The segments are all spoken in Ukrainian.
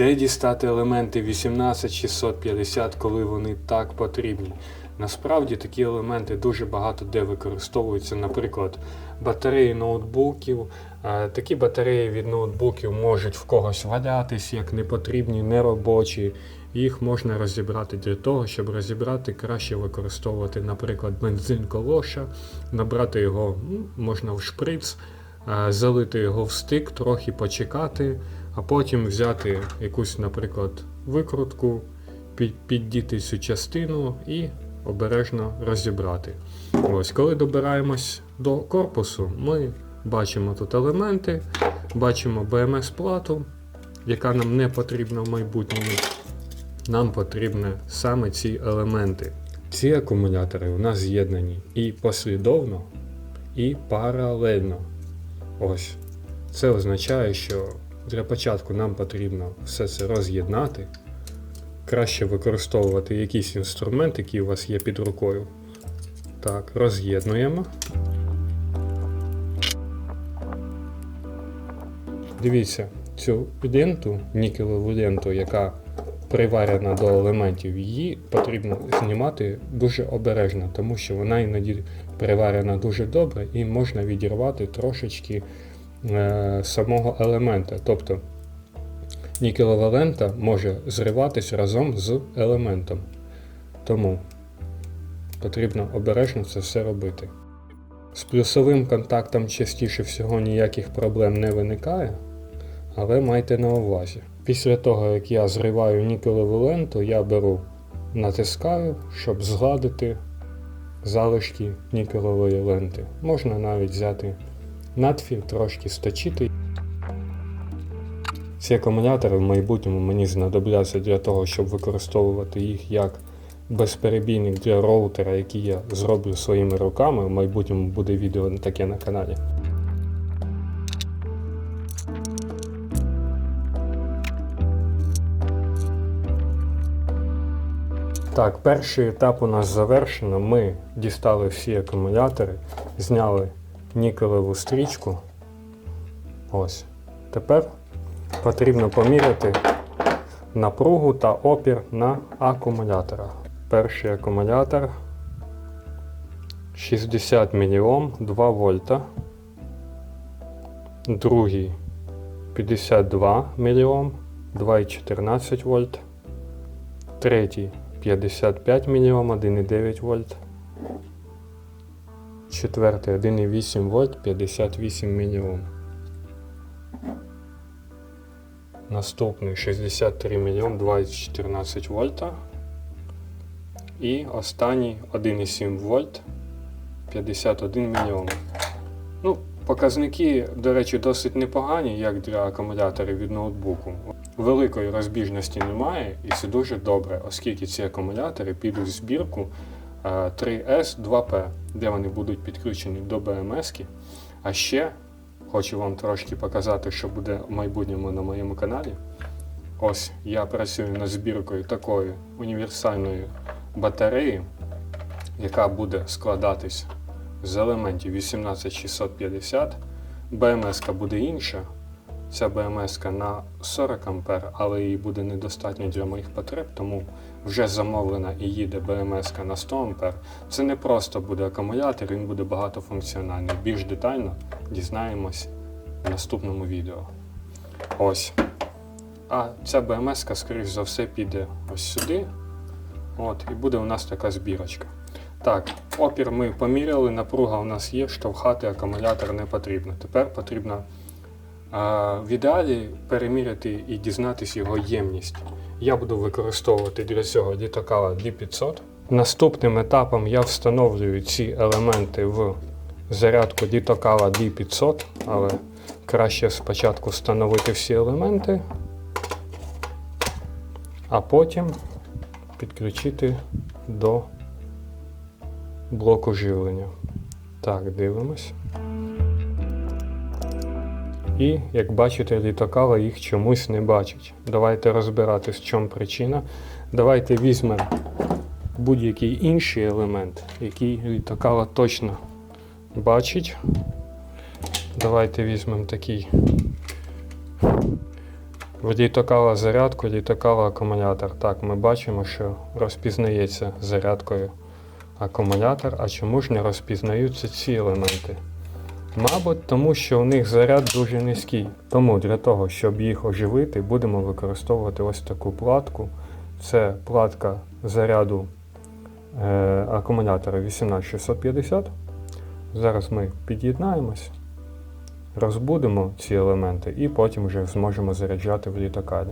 Де дістати елементи 18650, коли вони так потрібні? Насправді такі елементи дуже багато де використовуються, наприклад, батареї ноутбуків. Е, Такі батареї від ноутбуків можуть в когось валятись як непотрібні, неробочі. Їх можна розібрати для того, щоб розібрати, краще використовувати, наприклад, бензин колоша, набрати його можна в шприц, е, залити його в стик, трохи почекати, а потім взяти якусь, наприклад, викрутку, піддіти цю частину і обережно розібрати. Ось, коли добираємось до корпусу, ми бачимо тут елементи, бачимо BMS-плату, яка нам не потрібна в майбутньому. Нам потрібні саме ці елементи. Ці акумулятори у нас з'єднані і послідовно, і паралельно. Ось. Це означає, що для початку нам потрібно все це роз'єднати. Краще використовувати якийсь інструмент, який у вас є під рукою. Так, роз'єднуємо. Дивіться, цю ленту, нікелеву ленту, яка приварена до елементів, її потрібно знімати дуже обережно, тому що вона іноді приварена дуже добре і можна відірвати трошечки самого елемента. Тобто нікелева лента може зриватись разом з елементом. Тому потрібно обережно це все робити. З плюсовим контактом частіше всього ніяких проблем не виникає, але майте на увазі. Після того, як я зриваю нікелеву ленту, я беру, натискаю, щоб згладити залишки нікелевої ленти. Можна навіть взяти надфіль, трошки сточити. Ці акумулятори в майбутньому мені знадобляться для того, щоб використовувати їх як безперебійник для роутера, який я зроблю своїми руками. В майбутньому буде відео таке на каналі. Так, перший етап у нас завершено. Ми дістали всі акумулятори, зняли нікелеву стрічку. Ось. Тепер потрібно поміряти напругу та опір на акумуляторах. Перший акумулятор 60 мА 2 вольта. Другий 52 мА 2,14 вольт. Третій 55 мА 1,9 вольт. Четвертий 1,8 вольт 58 мА. Наступний 63 мільйон 2,14 вольта. І останній 1,7 вольт 51 мільйон. Ну, показники, до речі, досить непогані, як для акумуляторів від ноутбуку. Великої розбіжності немає, і це дуже добре, оскільки ці акумулятори підуть в збірку е, 3S2P, де вони будуть підключені до BMS. А ще Хочу вам трошки показати, що буде в майбутньому на моєму каналі. Ось я працюю над збіркою такої універсальної батареї, яка буде складатись з елементів 18650. БМС буде інша. Ця БМС на 40 А, але її буде недостатньо для моїх потреб, тому вже замовлена і їде БМС на 100 А. Це не просто буде акумулятор, він буде багатофункціональний. Більш детально дізнаємось в наступному відео. Ось. А ця БМС, скоріш за все, піде ось сюди. От, і буде у нас така збірочка. Так, опір ми поміряли, напруга у нас є, штовхати акумулятор не потрібно. Тепер потрібно а, в ідеалі переміряти і дізнатися його ємність. Я буду використовувати для цього літокала D500. Наступним етапом я встановлюю ці елементи в зарядку літокала D500, але краще спочатку встановити всі елементи, а потім підключити до блоку живлення. Так, дивимось. І, як бачите, літокала їх чомусь не бачить. Давайте розбиратись, в чому причина. Давайте візьмемо будь-який інший елемент, який літокала точно бачить. Давайте візьмемо такий В літокала зарядку, літокала акумулятор. Так, ми бачимо, що розпізнається зарядкою акумулятор. А чому ж не розпізнаються ці елементи? Мабуть, тому що у них заряд дуже низький. Тому для того, щоб їх оживити, будемо використовувати ось таку платку. Це платка заряду е, акумулятора 18650. Зараз ми під'єднаємось, розбудемо ці елементи і потім вже зможемо заряджати в літокалі.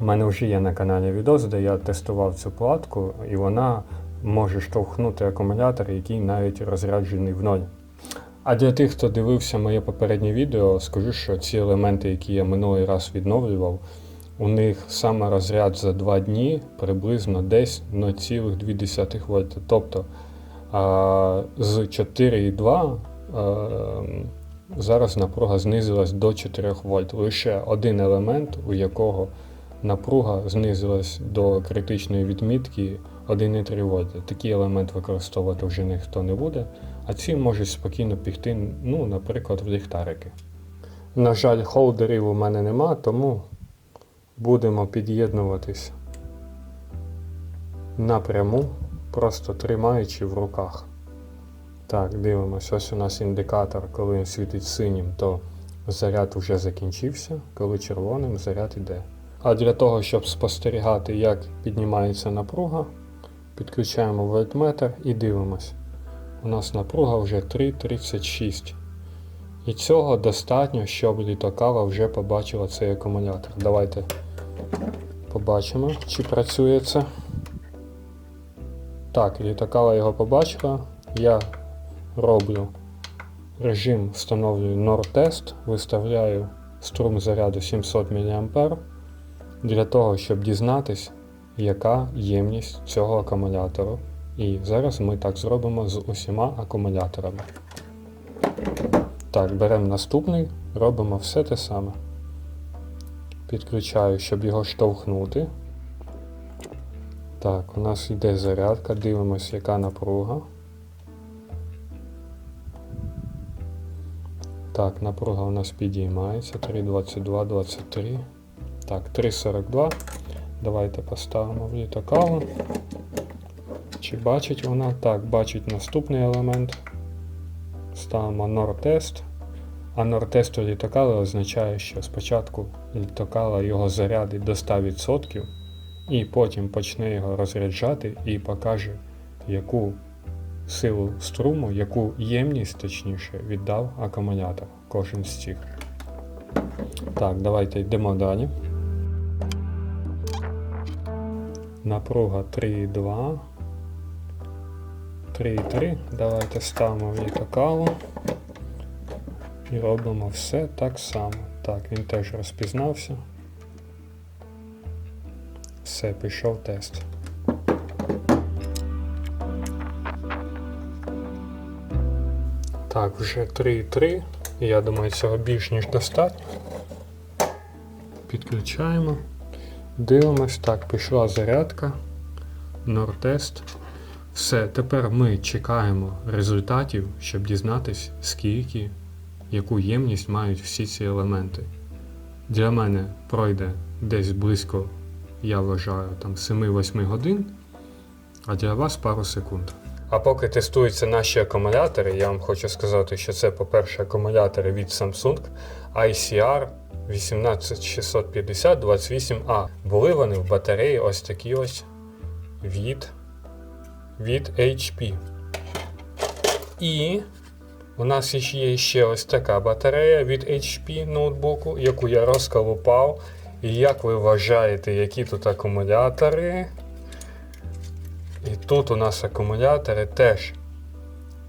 У мене вже є на каналі відос, де я тестував цю платку, і вона може штовхнути акумулятор, який навіть розряджений в ноль. А для тих, хто дивився моє попереднє відео, скажу, що ці елементи, які я минулий раз відновлював, у них саме розряд за 2 дні приблизно десь 0,2 вольта. Тобто з 4,2 а, зараз напруга знизилась до 4 вольт. Лише один елемент, у якого напруга знизилась до критичної відмітки 1,3 вольта. Такий елемент використовувати вже ніхто не буде, а ці можуть спокійно піти, ну, наприклад, в ліхтарики. На жаль, холдерів у мене нема, тому будемо під'єднуватись напряму, просто тримаючи в руках. Так, дивимося, ось у нас індикатор, коли він світить синім, то заряд вже закінчився, коли червоним заряд іде. А для того, щоб спостерігати, як піднімається напруга, підключаємо вольтметр і дивимось. У нас напруга вже 3,36. І цього достатньо, щоб літокава вже побачила цей акумулятор. Давайте побачимо, чи працює це. Так, літокава його побачила. Я роблю режим, встановлюю NOR-тест, виставляю струм заряду 700 мА для того, щоб дізнатись, яка ємність цього акумулятору. І зараз ми так зробимо з усіма акумуляторами. Так, беремо наступний, робимо все те саме. Підключаю, щоб його штовхнути. Так, у нас йде зарядка, дивимося, яка напруга. Так, напруга у нас підіймається. 3,22, 23. Так, 3,42. Давайте поставимо в літокаву. Чи бачить вона? Так, бачить наступний елемент. Ставимо NOR-тест. А NOR-тест у літокала означає, що спочатку літокала його зарядить до 100%, і потім почне його розряджати і покаже, яку силу струму, яку ємність точніше віддав акумулятор кожен з цих. Так, давайте йдемо далі. Напруга 3,2. 3,3. Давайте ставимо в літокалу. І робимо все так само. Так, він теж розпізнався. Все, пішов тест. Так, вже 3,3. Я думаю, цього більш ніж достатньо. Підключаємо. Дивимось, так, пішла зарядка. Нортест. Все, тепер ми чекаємо результатів, щоб дізнатись, скільки, яку ємність мають всі ці елементи. Для мене пройде десь близько, я вважаю, там 7-8 годин, а для вас пару секунд. А поки тестуються наші акумулятори, я вам хочу сказати, що це, по-перше, акумулятори від Samsung ICR 18650 28A. Були вони в батареї ось такі ось від, від HP. І у нас є ще ось така батарея від HP ноутбуку, яку я розколупав. І як ви вважаєте, які тут акумулятори? І тут у нас акумулятори теж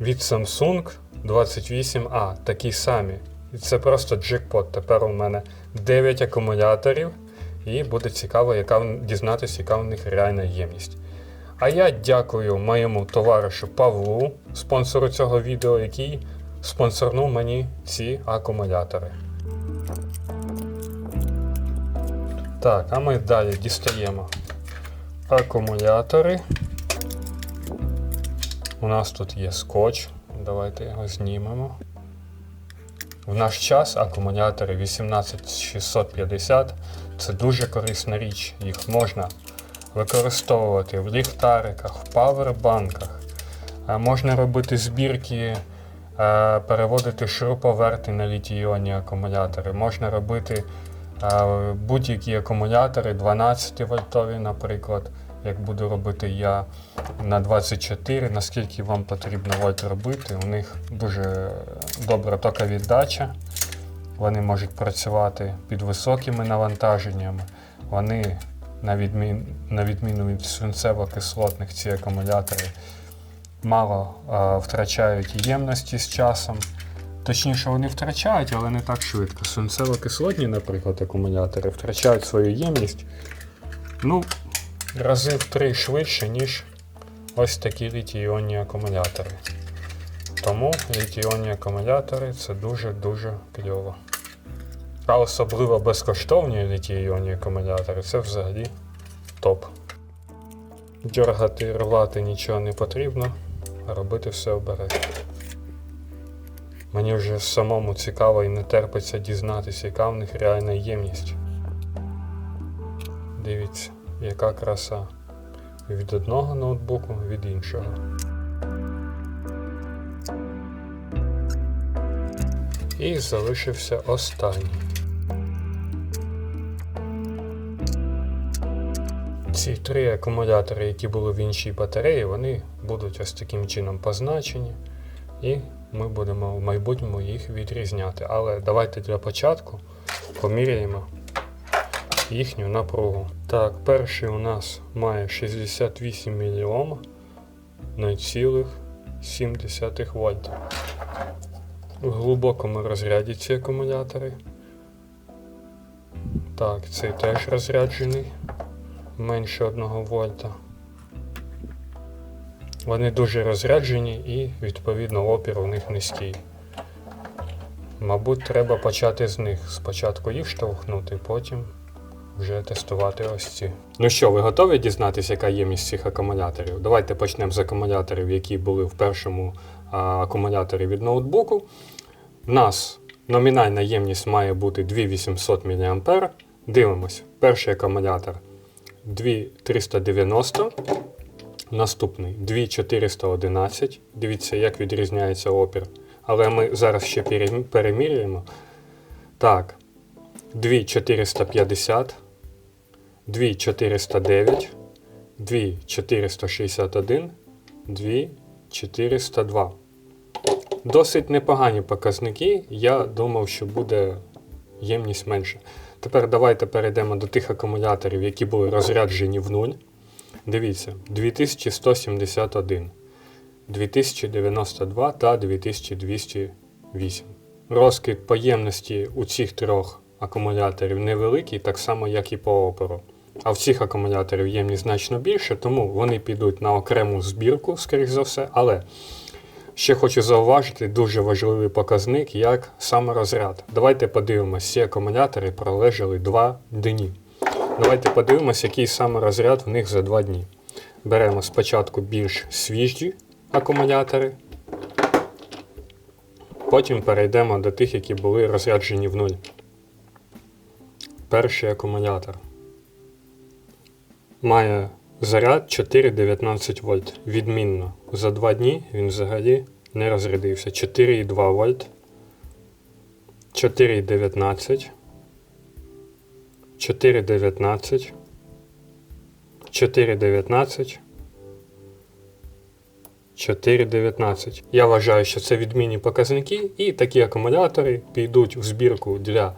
від Samsung 28A, такі самі. І це просто джекпот. Тепер у мене 9 акумуляторів, і буде цікаво яка, дізнатися, яка в них реальна ємність. А я дякую моєму товаришу Павлу, спонсору цього відео, який спонсорнув мені ці акумулятори. Так, а ми далі дістаємо акумулятори. У нас тут є скотч. Давайте його знімемо. В наш час акумулятори 18650 це дуже корисна річ. Їх можна використовувати в ліхтариках, в павербанках. Е, Можна робити збірки, е, переводити шуруповерти на літій-іонні акумулятори. Можна робити е, будь-які акумулятори 12 вольтові, наприклад, як буду робити я на 24, наскільки вам потрібно вольт робити. У них дуже добра токовіддача. Вони можуть працювати під високими навантаженнями. Вони, на, відмін, на відміну від свинцево-кислотних, ці акумулятори мало е, втрачають ємності з часом. Точніше, вони втрачають, але не так швидко. Свинцево-кислотні, наприклад, акумулятори втрачають свою ємність ну, рази в три швидше, ніж ось такі літій-іонні акумулятори. Тому літій-іонні акумулятори це дуже-дуже кльово. А особливо безкоштовні літій-іонні акумулятори це взагалі топ. Дергати, рвати нічого не потрібно, а робити все обережно. Мені вже самому цікаво і не терпиться дізнатися, яка в них реальна ємність. Дивіться, яка краса. Від одного ноутбуку, від іншого. І залишився останній. Ці три акумулятори, які були в іншій батареї, вони будуть ось таким чином позначені, і ми будемо в майбутньому їх відрізняти. Але давайте для початку поміряємо їхню напругу. Так, перший у нас має 68 мільйом 0,7 вольта. В глибокому розряді ці акумулятори. Так, цей теж розряджений менше 1 вольта. Вони дуже розряджені і, відповідно, опір у них низький. Мабуть, треба почати з них. Спочатку їх штовхнути, потім вже тестувати ось ці. Ну що, ви готові дізнатися, яка ємність цих акумуляторів? Давайте почнемо з акумуляторів, які були в першому акумуляторі від ноутбуку. У нас номінальна ємність має бути 2800 мА. Дивимось, перший акумулятор 2390. Наступний 2411. Дивіться, як відрізняється опір. Але ми зараз ще перемірюємо. Так, 2450, 2409, 2461, 2402. Досить непогані показники. Я думав, що буде ємність менше. Тепер давайте перейдемо до тих акумуляторів, які були розряджені в нуль. Дивіться, 2171, 2092 та 2208. Розкид поємності у цих трьох акумуляторів невеликий, так само, як і по опору. А в цих акумуляторів ємність значно більше, тому вони підуть на окрему збірку, скоріш за все. Але ще хочу зауважити дуже важливий показник, як саме розряд. Давайте подивимося, ці акумулятори пролежали 2 дні. Давайте подивимося, який саме розряд в них за 2 дні. Беремо спочатку більш свіжі акумулятори, потім перейдемо до тих, які були розряджені в нуль. Перший акумулятор має заряд 4,19 вольт. Відмінно. За 2 дні він взагалі не розрядився. 4,2 вольт, 4,19, 4,19, 4,19, 4,19. Я вважаю, що це відмінні показники, і такі акумулятори підуть в збірку для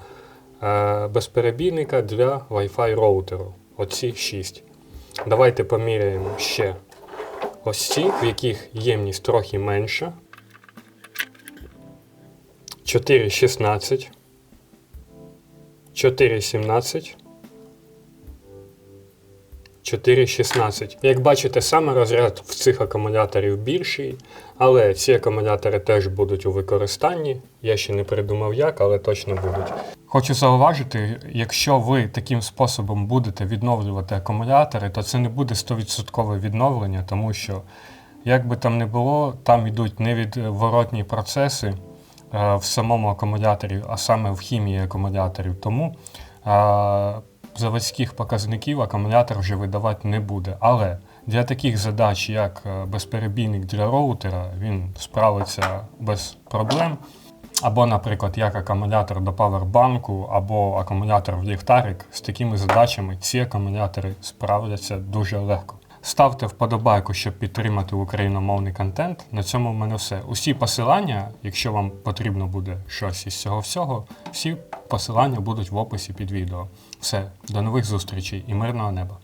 е, безперебійника для Wi-Fi роутеру. Оці 6. Давайте поміряємо ще ось ці, в яких ємність трохи менша. 4,16. 4,17. 4,16. Як бачите, саме розряд в цих акумуляторів більший, але ці акумулятори теж будуть у використанні. Я ще не придумав як, але точно будуть. Хочу зауважити, якщо ви таким способом будете відновлювати акумулятори, то це не буде 100% відновлення, тому що, як би там не було, там йдуть невідворотні процеси, е, в самому акумуляторі, а саме в хімії акумуляторів. Тому е, заводських показників акумулятор вже видавати не буде. Але для таких задач, як е, безперебійник для роутера, він справиться без проблем. Або, наприклад, як акумулятор до павербанку, або акумулятор в ліхтарик. З такими задачами ці акумулятори справляться дуже легко. Ставте вподобайку, щоб підтримати україномовний контент. На цьому в мене все. Усі посилання, якщо вам потрібно буде щось із цього всього, всі посилання будуть в описі під відео. Все, до нових зустрічей і мирного неба!